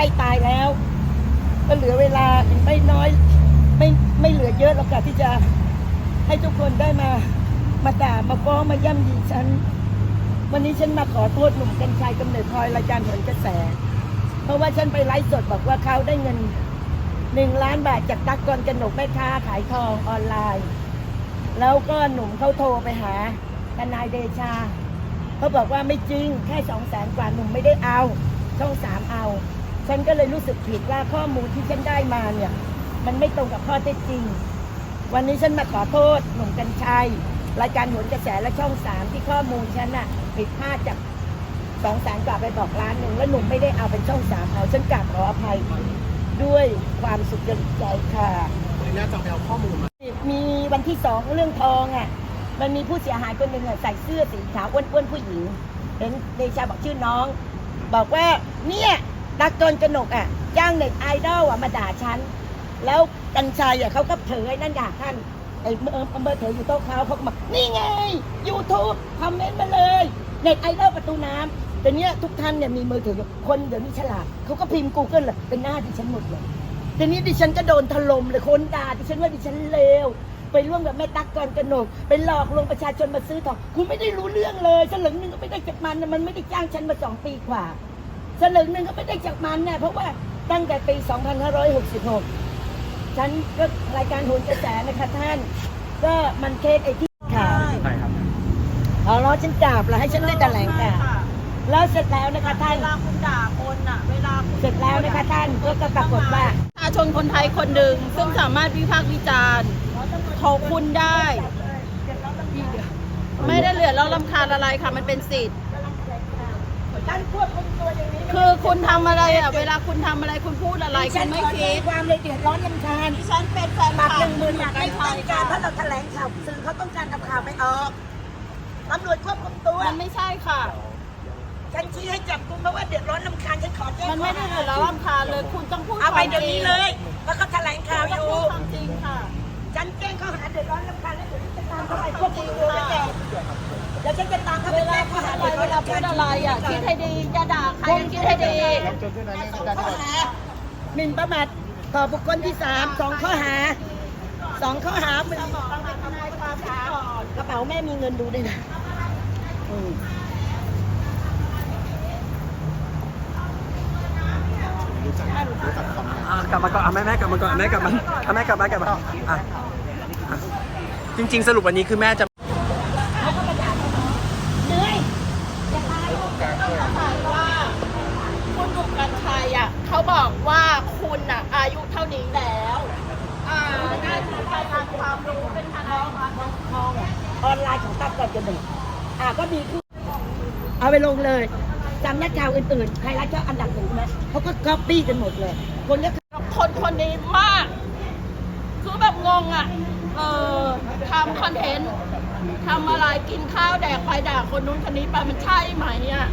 ใกล้ตายแล้ว ก็เหลือเวลาไม่น้อย ไม่ไม่เหลือเยอะหรอกค่ะที่จะให้ทุกคนได้มามาด่ามาฟ้องมาย่ำยีฉัน วันนี้ฉันมาขอโทษหนุ่มกัญชัยกำเนิดพลอยรายการผลกระแส เพราะว่าฉันไปไลฟ์สดบอกว่าเขาได้เงินหนึ่งล้านบาทจากตักกรกนกแม่ค้าขายทองออนไลน์ แล้วก็หนุ่มเขาโทรไปหาทนายเดชา เขาบอกว่าไม่จริงแค่สองแสนกว่าหนุ่มไม่ได้เอา ช่องสามเอา ฉันก็เลยรู้สึกผิดว่าข้อมูลที่ฉันได้มาเนี่ย มันไม่ตรงกับข้อเท็จจริง วันนี้ฉันมาขอโทษหนุ่มกัญชัยรายการหนกระแสและช่องสามที่ข้อมูลฉันน่ะผิดพลาดจากสองแสนกว่าไปบอกล้านหนึ่งแล้วหนุ่มไม่ได้เอาเป็นช่องสามเอาฉันกราบขออภัยด้วยความสุขใจค่ะเลยน่าจะไปเอาข้อมูลมา มีวันที่สองเรื่องทองอะ มันมีผู้เสียหายคนหนึ่งอะใส่เสื้อสีขาวอ้วนๆผู้หญิงเห็นเดชาบอกชื่อน้อง บอกว่าเนี่ย ดักกรกนกอะจ้างเน็ตไอดอลอะมาด่าฉัน แล้วกัญชัยอะเขาก็เผยนั่นด่าท่านไอ้เมื่อเมื่อเถออยู่โต๊ะเขาเขาก็บอกนี่ไง YouTube คอมเมนต์มาเลยเน็ตไอดอลประตูน้ำแต่เนี้ยทุกท่านเนี่ยมีมือถือคนเดี๋ยวนี้ฉลาดเขาก็พิมพ์ Google เลยเป็นหน้าดิฉันหมดเลยทีนี้ดิฉันก็โดนถล่มเลยคนด่าดิฉันว่าดิฉันเลวไปร่วมกับแม่ตั๊กกรกนกไปหลอกลวงประชาชนมาซื้อทองคุณไม่ได้รู้เรื่องเลยสลึงหนึ่งก็ไม่ได้จากมันมันไม่ได้จ้างฉันมาสองปีกว่า สลึงหนึ่งก็ไม่ได้จากมันเนี่ยเพราะว่าตั้งแต่ปี 2566 ฉันก็รายการโหนกระแสนะคะท่าน ก็มันเคสไอ้ที่ข่าวใช่ครับเอาล้อฉันกราบแล้วให้ฉันได้แถลงข่าวแล้วเสร็จแล้วนะคะท่าน เวลาคุณด่าคนอะ เวลาคุณเสร็จแล้วนะคะท่านก็ปรากฏว่าประชาชนคนไทยคนหนึ่งซึ่งสามารถวิพากษ์วิจารณ์ของคุณได้ ไม่ได้เหลือเราลำคาญอะไรค่ะ มันเป็นสิทธิ์ การควบคุมตัวอย่างนี้คือคุณทำอะไรอะ เวลาคุณทำอะไรคุณพูดอะไรคุณไม่คิดความเลยเดือดร้อนลำคาญดิฉันเป็นแฟนปากคลัหบนึ่งหมื่นบาทไม่ไม่ต้ต้อองงกาการรถ้าเราแถลงข่าวสื่อเขาต้องการเอาข่าวไม่ออกตำรวจควบคุมตัว มันไม่ใช่ค่ะ ฉันชี้ให้จับกุมเพราะว่าเดือดร้อนลำคาญฉันขอแจ้งมันไม่ได้เหลือเราลำคาญเลย คุณต้องพูดเอาไปความเดี๋ยวนี้เลยแล้วเขาแถลงข่าวอยู่ พูดความจริงค่ะ ฉันแจ้งข้อหาเดือดร้อนลำคาญแล้วเดี๋ยวฉันจะตามเข้าไปควบคุมตัวแล้วแกเดี๋ยว ฉันจะตามเขาไปเวลาแจ้งข้พูอดหาอะไรเวลาพูดอะไรอะคิดให้ดีอย่าด่าใครคิดให้ดีข้อหาหมิ่นประมาทต่อบุคคลที่สามสองข้อหาสองข้อหาหมิ่นกระเป๋าแม่มีเงินดูด้วยนะอืมอะกลับมาก่อนอะแม่แม่กลับมาก่อนแม่กลับมาอะแม่กลับมากลับมาอะอะจริง ๆ สรุปวันนี้คือแม่จะ เหนื่อย ว่าคุณหนุ่มกัญชัยอะ เขาบอกว่าคุณอะอายุเท่านี้แล้วอ่าได้ถือไปทางความรู้เป็นทางทองทองอะออนไลน์ของตับก่อนจะหนึ่งอะก็ดีขึ้นเอาไปลงเลยจำนักข่าวอื่นๆ ใครรักเจ้าอันดับหนึ่งไหมเขาก็ก๊อปปี้กันหมดเลย คนก็กับคนคนนี้มาก คือแบบงงอะ เออทำคอนเทนต์ทำอะไรกินข้าวแดกไปด่าคนนู้นคนนี้ไปมันใช่ไหมอะ